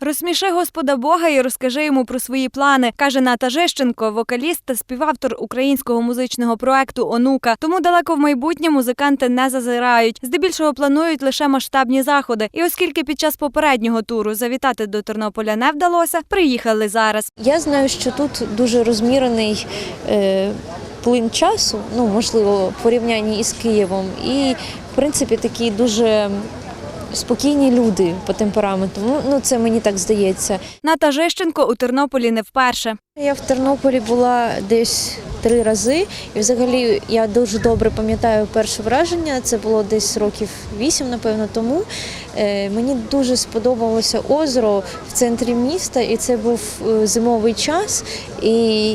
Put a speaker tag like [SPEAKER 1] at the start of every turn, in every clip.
[SPEAKER 1] Розсміши Господа Бога і розкажи йому про свої плани, каже Ната Жищенко, вокаліст та співавтор українського музичного проекту Онука. Тому далеко в майбутнє музиканти не зазирають. Здебільшого планують лише масштабні заходи. І оскільки під час попереднього туру завітати до Тернополя не вдалося, приїхали зараз.
[SPEAKER 2] Я знаю, що тут дуже розмірений е, плин часу, ну можливо, в порівнянні із Києвом, і в принципі такі дуже спокійні люди по темпераменту. Ну, Ну це мені так здається.
[SPEAKER 1] Ната Жищенко у Тернополі не вперше.
[SPEAKER 2] Я в Тернополі була десь три рази, і взагалі я дуже добре пам'ятаю перше враження. Це було десь років вісім, напевно, тому. Е, Мені дуже сподобалося озеро в центрі міста, і це був е, зимовий час. І,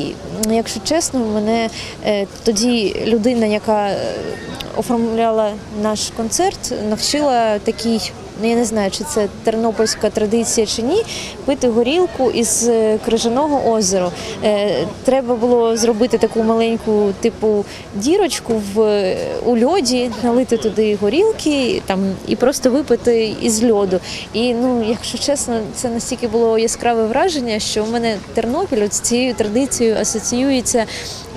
[SPEAKER 2] якщо чесно, мене е, тоді людина, яка оформляла наш концерт, навчила такій. Ну, я не знаю, чи це тернопільська традиція чи ні, пити горілку із е, крижаного озера. Е, Треба було зробити таку маленьку типу дірочку в е, у льоді, налити туди горілки там і просто випити із льоду. І ну, якщо чесно, це настільки було яскраве враження, що в мене Тернопіль з цією традицією асоціюється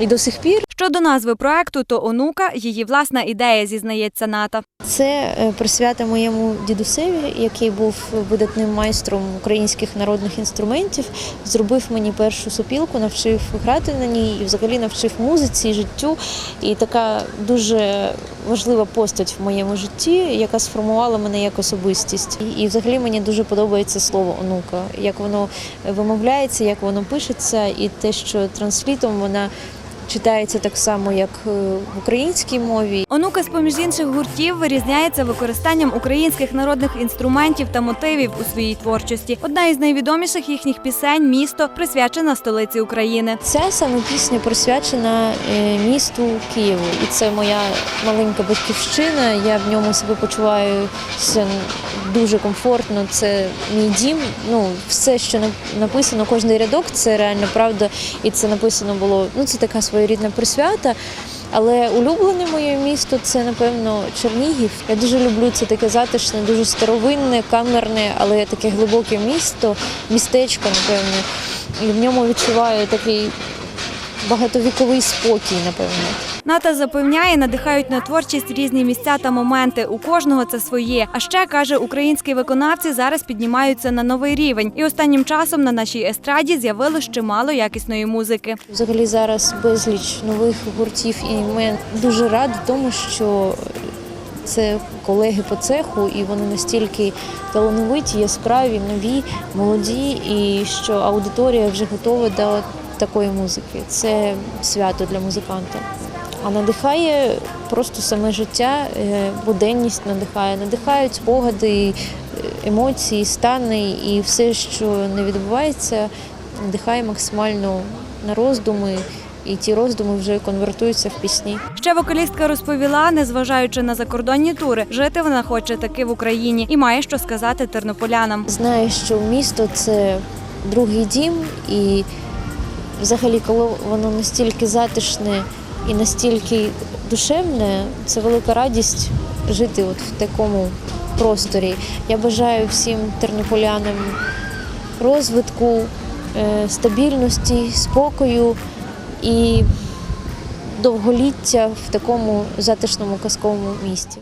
[SPEAKER 2] і до сих пір.
[SPEAKER 1] Щодо назви проекту, то онука її власна ідея, зізнається Ната.
[SPEAKER 2] Це е, присвята моєму дідусеві, який був видатним майстром українських народних інструментів. Зробив мені першу сопілку, навчив грати на ній і взагалі навчив музиці, життю. І така дуже важлива постать в моєму житті, яка сформувала мене як особистість. І, і взагалі мені дуже подобається слово онука, як воно вимовляється, як воно пишеться, і те, що транслітом вона. Читається так само, як е, в українській мові,
[SPEAKER 1] Онука з поміж інших гуртів вирізняється використанням українських народних інструментів та мотивів у своїй творчості. Одна із найвідоміших їхніх пісень місто присвячена столиці України.
[SPEAKER 2] Ця саме пісня присвячена е, місту Києву, і це моя маленька батьківщина. Я в ньому себе почуваю дуже комфортно. Це мій дім. Ну, все, що на- написано, кожний рядок, це реально правда. І це написано було. Ну, це така своєрідна присвята. Але улюблене моє місто це, напевно, Чернігів. Я дуже люблю це таке затишне, дуже старовинне, камерне, але таке глибоке місто, містечко, напевно. І в ньому відчуваю такий багатовіковий спокій, напевно.
[SPEAKER 1] Ната запевняє, надихають на творчість різні місця та моменти. У кожного це своє. А ще каже, українські виконавці зараз піднімаються на новий рівень. І останнім часом на нашій естраді з'явилось чимало якісної музики.
[SPEAKER 2] Взагалі зараз безліч нових гуртів і імен. Дуже рада тому, що це колеги по цеху, і вони настільки талановиті, яскраві, нові, молоді, і що аудиторія вже готова до такої музики. Це свято для музиканта. А надихає просто саме життя, е, буденність надихає, надихають спогади, е, емоції, стани і все, що не відбувається, надихає максимально на роздуми, і ті роздуми вже конвертуються в пісні.
[SPEAKER 1] Ще вокалістка розповіла, незважаючи на закордонні тури, жити вона хоче таки в Україні і має що сказати тернополянам.
[SPEAKER 2] Знаю, що місто це другий дім, і взагалі, коли воно настільки затишне і настільки душевне, це велика радість жити от в такому просторі. Я бажаю всім тернополянам розвитку, е, стабільності, спокою і довголіття в такому затишному казковому місті.